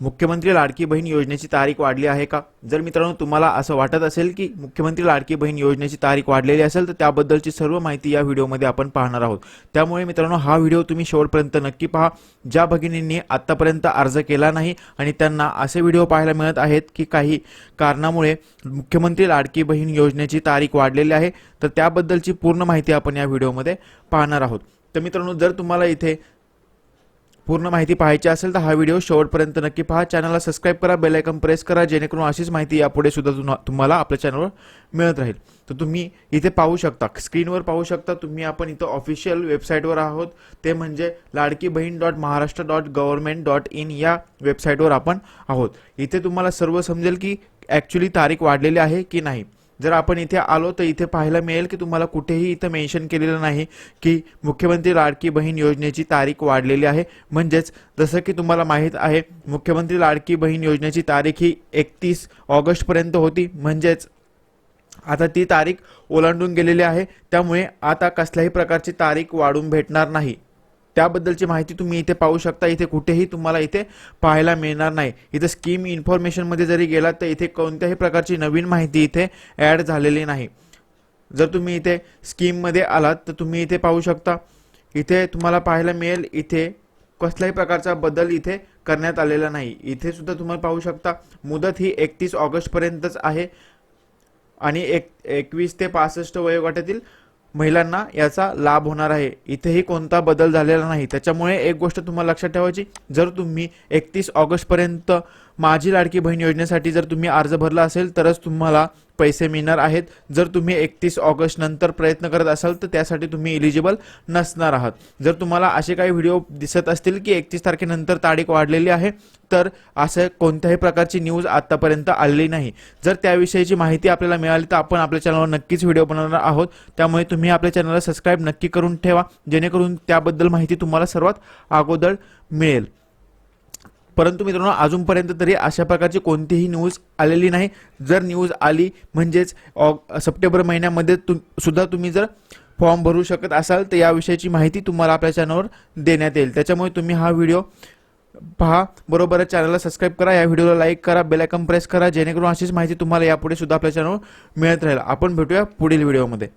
मुख्यमंत्री लाडकी बहीण योजनेची तारीख वाढली आहे का? जर मित्रांनो तुम्हाला असं वाटत असेल की मुख्यमंत्री लाडकी बहीण योजनेची तारीख वाढलेली असेल तर त्याबद्दलची सर्व माहिती या व्हिडिओमध्ये आपण पाहणार आहोत. त्यामुळे मित्रांनो हा व्हिडिओ तुम्ही शेवटपर्यंत नक्की पहा. ज्या भगिनींनी आत्तापर्यंत अर्ज केला नाही आणि त्यांना असे व्हिडिओ पाहायला मिळत आहेत की काही कारणामुळे मुख्यमंत्री लाडकी बहीण योजनेची तारीख वाढलेली आहे तर त्याबद्दलची पूर्ण माहिती आपण या व्हिडिओमध्ये पाहणार आहोत. तर मित्रांनो जर तुम्हाला इथे पूर्ण माहिती पाहायची असेल तर हा व्हिडिओ शेवटपर्यंत नक्की पहा. चॅनलला सबस्क्राईब करा बेल प्रेस करा जेणेकरून अशीच माहिती यापुढे सुद्धा तुम्हाला आपल्या चॅनलवर मिळत राहील. तर तुम्ही इथे पाहू शकता स्क्रीनवर पाहू शकता तुम्ही आपण इथं ऑफिशियल वेबसाईटवर आहोत. ते म्हणजे Ladki Bahin dot Maharashtra dot government dot in या वेबसाईटवर आपण आहोत. इथे तुम्हाला सर्व समजेल की ॲक्च्युली तारीख वाढलेली आहे की नाही. जर आपण इथे आलो तर इथे पाहायला मिळेल की तुम्हाला कुठेही इथं मेन्शन केलेलं नाही की मुख्यमंत्री लाडकी बहीण योजनेची तारीख वाढलेली आहे. म्हणजेच जसं की तुम्हाला माहीत आहे मुख्यमंत्री लाडकी बहीण योजनेची तारीख ही एकतीस ऑगस्टपर्यंत होती. म्हणजेच आता ती तारीख ओलांडून गेलेली आहे. त्यामुळे आता कसल्याही प्रकारची तारीख वाढून भेटणार नाही. त्याबद्दलची माहिती तुम्ही इथे पाहू शकता. इथे कुठेही तुम्हाला इथे पाहायला मिळणार नाही. इथे स्कीम इन्फॉर्मेशनमध्ये जरी गेलात तर इथे कोणत्याही प्रकारची नवीन माहिती इथे ॲड झालेली नाही. जर तुम्ही इथे स्कीममध्ये आलात तर तुम्ही इथे पाहू शकता. इथे तुम्हाला पाहायला मिळेल इथे कसल्याही प्रकारचा बदल इथे करण्यात आलेला नाही. इथे सुद्धा तुम्हाला पाहू शकता मुदत ही एकतीस ऑगस्टपर्यंतच आहे. आणि एक एकवीस ते पासष्ट वयोगटातील महिलांना याचा लाभ होणार आहे. इथेही कोणता बदल झालेला नाही. त्याच्यामुळे एक गोष्ट तुम्हाला लक्षात ठेवायची जर तुम्ही एकतीस ऑगस्टपर्यंत माझी लाडकी बहीण योजनेसाठी जर तुम्ही अर्ज भरला असेल तरच तुम्हाला पैसे मिळणार आहेत. जर तुम्ही एकतीस ऑगस्ट नंतर प्रयत्न करत असाल तर त्यासाठी तुम्ही इलिजिबल नसणार आहात. जर तुम्हाला असे काही व्हिडिओ दिसत असतील की एकतीस तारखेनंतर तारीख वाढलेली आहे तर असं कोणत्याही प्रकारची न्यूज आत्तापर्यंत आलेली नाही. जर त्याविषयीची माहिती आपल्याला मिळाली तर आपण आपल्या चॅनलवर नक्कीच व्हिडिओ बनवणार आहोत. त्यामुळे तुम्ही आपल्या चॅनलला सबस्क्राईब नक्की करून ठेवा जेणेकरून त्याबद्दल माहिती तुम्हाला सर्वात अगोदर मिळेल. परंतु मित्रांनो अजूनपर्यंत तरी अशा प्रकारची कोणतीही न्यूज आलेली नाही. जर न्यूज आली म्हणजेच ऑग सप्टेंबर महिन्यामध्ये तु सुद्धा तुम्ही जर फॉर्म भरू शकत असाल तर याविषयीची माहिती तुम्हाला आपल्या चॅनलवर देण्यात येईल. त्याच्यामुळे तुम्ही हा व्हिडिओ पहा. बरोबरच चॅनलला सबस्क्राईब करा. या व्हिडिओला लाईक करा. बेल प्रेस करा. जेणेकरून अशीच माहिती तुम्हाला यापुढे सुद्धा आपल्या चॅनलवर मिळत राहील. आपण भेटूया पुढील व्हिडिओमध्ये